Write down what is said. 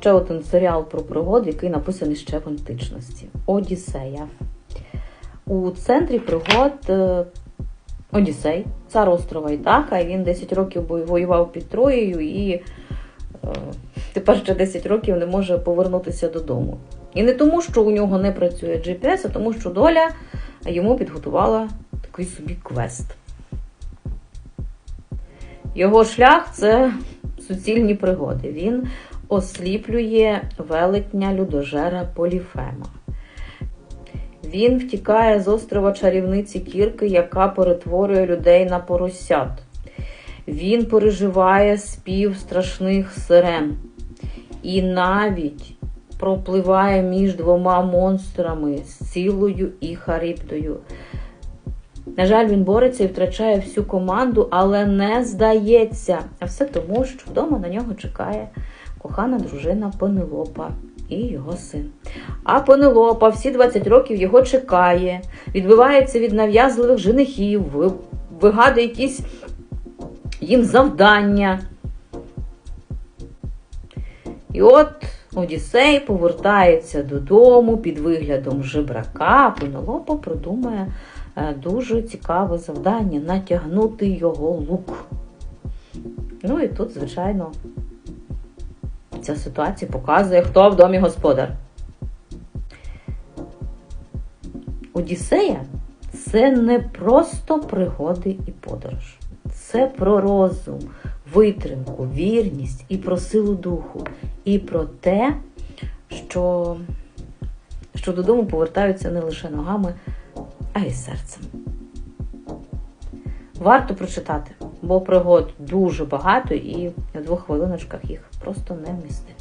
ще один серіал про пригоди, який написаний ще в античності Одіссея. У центрі пригод е, Одіссей, цар острова Ітака, і він 10 років воював під Троєю і е, тепер ще 10 років не може повернутися додому. І не тому, що у нього не працює GPS, а тому, що доля йому підготувала такий собі квест. Його шлях це суцільні пригоди. Він осліплює велетня людожера Поліфема. Він втікає з острова чарівниці Кірки, яка перетворює людей на поросят. Він переживає спів страшних сирен. І навіть пропливає між двома монстрами Сілою і Харіптою. На жаль, він бореться і втрачає всю команду, але не здається. А все тому, що вдома на нього чекає кохана дружина Пенелопа і його син. А Пенелопа всі 20 років його чекає, відбивається від нав'язливих женихів, вигадує якісь їм завдання. І от Одіссей повертається додому під виглядом жебрака. а Пенелопа придумає е, дуже цікаве завдання натягнути його лук. Ну і тут, звичайно, ця ситуація показує, хто в домі господар. Одіссея це не просто пригоди і подорож. Це про розум, витримку, вірність і про силу духу, і про те, що, що додому повертаються не лише ногами, а й серцем. Варто прочитати, бо пригод дуже багато і на двох хвилиночках їх просто не вмістити.